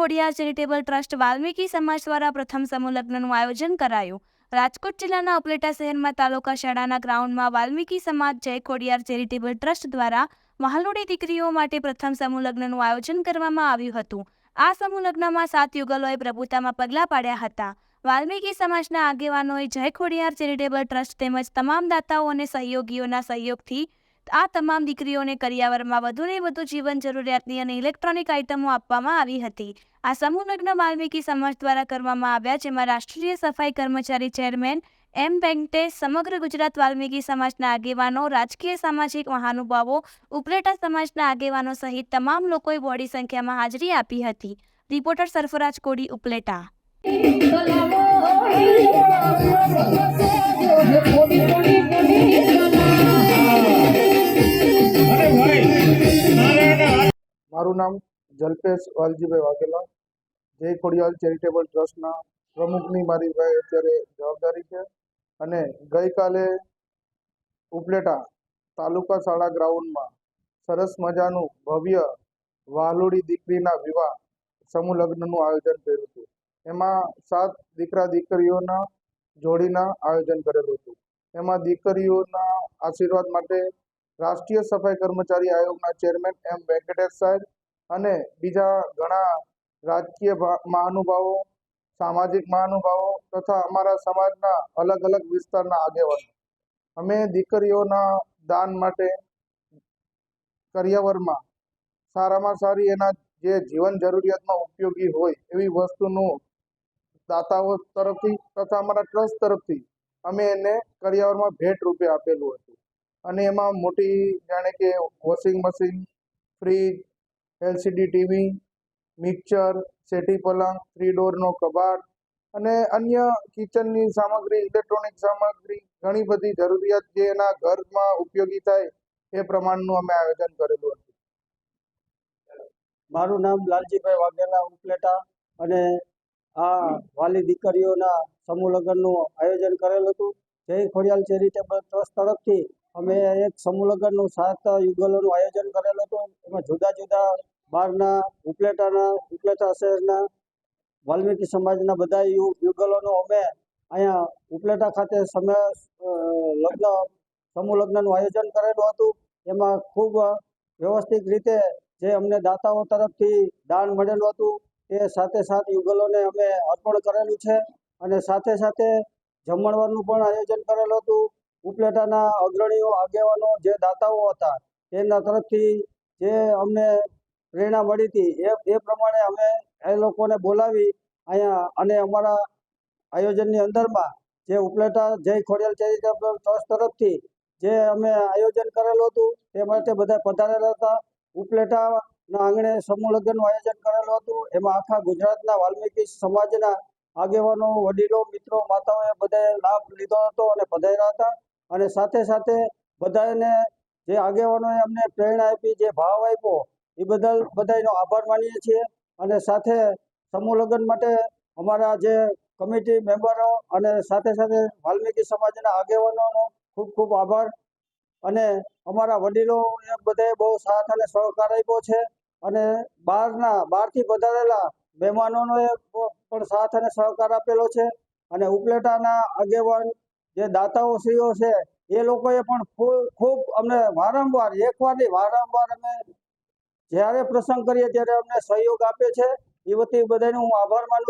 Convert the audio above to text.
Khodiyar charitable trust Valmiki સમાજ દ્વારા પ્રથમ સમૂહ લગ્નનું આયોજન કરાયું. રાજકોટ જિલ્લાના ઉપલેટા શહેરમાં તાલુકા શાળાના ગ્રાઉન્ડમાં વાલ્મીકી સમાજ જય ખોડિયાર ચેરિટેબલ ટ્રસ્ટ દ્વારા વહાલુડી દીકરીઓ માટે પ્રથમ સમૂહ લગ્નનું આયોજન કરવામાં આવ્યું હતું. આ સમૂહ લગ્નમાં સાત યુગલોએ પ્રભુતામાં પગલાં પાડ્યા હતા. વાલ્મીકી સમાજના આગેવાનોએ જય ખોડિયાર ચેરિટેબલ ટ્રસ્ટ તેમજ તમામ દાતાઓ અને સહયોગીઓના સહયોગથી આ તમામ દીકરીઓને કરિયાવરમાં વધુને વધુ જીવન જરૂરિયાતની અને ઇલેક્ટ્રોનિક આઇટમો આપવામાં આવી હતી. આ સમૂહ લગ્ન વાલ્મીકી સમાજ દ્વારા કરવામાં આવ્યા, જેમાં રાષ્ટ્રીય સફાઈ કર્મચારી ચેરમેન એમ વેંકટેશ, સમગ્ર ગુજરાત વાલ્મીકી સમાજના આગેવાનો, રાજકીય સામાજિક મહાનુભાવો, ઉપલેટા સમાજના આગેવાનો સહિત તમામ લોકોએ બોડી સંખ્યામાં હાજરી આપી હતી. રિપોર્ટર સરફરાજ કોડી, ઉપલેટા. મારું નામ જલ્પેશ વાલજીભાઈ વાઘેલા, જય ખોડિયાલ ચેરિટેબલ ટ્રસ્ટના પ્રમુખની મારી ભાઈ અત્યારે જવાબદારી છે અને ગઈકાલે ઉપલેટા તાલુકા શાળા ગ્રાઉન્ડમાં સરસ મજાનું ભવ્ય વાલુડી દીકરીના વિવાહ સમૂહ લગ્નનું આયોજન કર્યું હતું. એમાં સાત દીકરા દીકરીઓના જોડીના આયોજન કરેલું હતું. એમાં દીકરીઓના આશીર્વાદ માટે રાષ્ટ્રીય સફાઈ કર્મચારી આયોગના ચેરમેન એમ વેંકટેશ સાહેબ અને બીજા ઘણા રાજકીય મહાનુભાવો, સામાજિક મહાનુભાવો તથા અમારા સમાજના અલગ અલગ વિસ્તારના આગેવાનો. અમે દીકરીઓના દાન માટે કરિયાવરમાં સારામાં સારી એના જે જીવન જરૂરિયાતમાં ઉપયોગી હોય એવી વસ્તુનું દાતાઓ તરફથી તથા અમારા ટ્રસ્ટ તરફથી અમે એને કરિયાવરમાં ભેટ રૂપે આપેલું હતું. અને એમાં મોટી જાણે કે washing machine fridge LCD TV mixer settee પલંગ થ્રી ડોરનો કબાટ અને અન્ય કિચનની સામગ્રી ઇલેક્ટ્રોનિક સામગ્રી, ઘણી બધી જરૂરિયાત જે એના ઘરમાં ઉપયોગી થાય એ પ્રમાણનું અમે આયોજન કરેલું હતું. મારું નામ લાલજીભાઈ વાઘેલા ઉપલેટા અને આ વાલી દીકરીઓના સમૂહ લગ્નનું આયોજન કરેલું હતું. જય ખોડિયાલ ચેરિટેબલ ટ્રસ્ટ તરફથી અમે એક સમૂહ લગ્નનું સાત યુગલોનું આયોજન કરેલું હતું. એમાં જુદા જુદા બહારના ઉપલેટાના, ઉપલેટા શહેરના, વાલ્મીકી સમાજના બધા યુગલોનું અમે અહીંયા ઉપલેટા ખાતે સમય લગ્ન સમૂહ લગ્નનું આયોજન કરેલું હતું. એમાં ખૂબ વ્યવસ્થિત રીતે જે અમને દાતાઓ તરફથી દાન મળેલું હતું, એ સાથે સાત યુગલોને અમે અર્પણ કરેલું છે. અને સાથે સાથે જમણવારનું પણ આયોજન કરેલું હતું. ઉપલેટાના અગ્રણીઓ, આગેવાનો, જે દાતાઓ હતા તેના તરફથી જે અમને પ્રેરણા મળી હતી, એ એ પ્રમાણે અમે એ લોકોને બોલાવી અહીંયા અને અમારા આયોજનની અંદરમાં જે ઉપલેટા જય ખોડિયાલ ચેરિટેબલ ટ્રસ્ટ તરફથી જે અમે આયોજન કરેલું હતું, તે માટે બધા પધારેલા હતા. ઉપલેટાના આંગણે સમૂહ લગ્નનું આયોજન કરેલું હતું. એમાં આખા ગુજરાતના વાલ્મીકી સમાજના આગેવાનો, વડીલો, મિત્રો, માતાઓએ બધાએ લાભ લીધો હતો અને પધાર્યા હતા. અને સાથે સાથે બધાને જે આગેવાનોએ અમને પ્રેરણા આપી, જે ભાવ આપ્યો, એ બદલ બધાનો આભાર માનીએ છીએ. અને સાથે સમૂહ લગ્ન માટે અમારા જે કમિટી મેમ્બરો અને સાથે સાથે વાલ્મીકી સમાજના આગેવાનોનો ખૂબ ખૂબ આભાર. અને અમારા વડીલોએ બધાએ બહુ સાથ અને સહકાર આપ્યો છે. અને બહારના, બહારથી પધારેલા મહેમાનોનો પણ સાથ અને સહકાર આપેલો છે. અને ઉપલેટાના આગેવાન જે દાતાઓ શ્રીઓ છે, એ લોકોએ પણ ખૂબ અમને વારંવાર એકવાર નહીં વારંવાર અમે જ્યારે પ્રસંગ કરીએ ત્યારે અમને સહયોગ આપે છે. એ વતી બધાનો હું આભાર માનું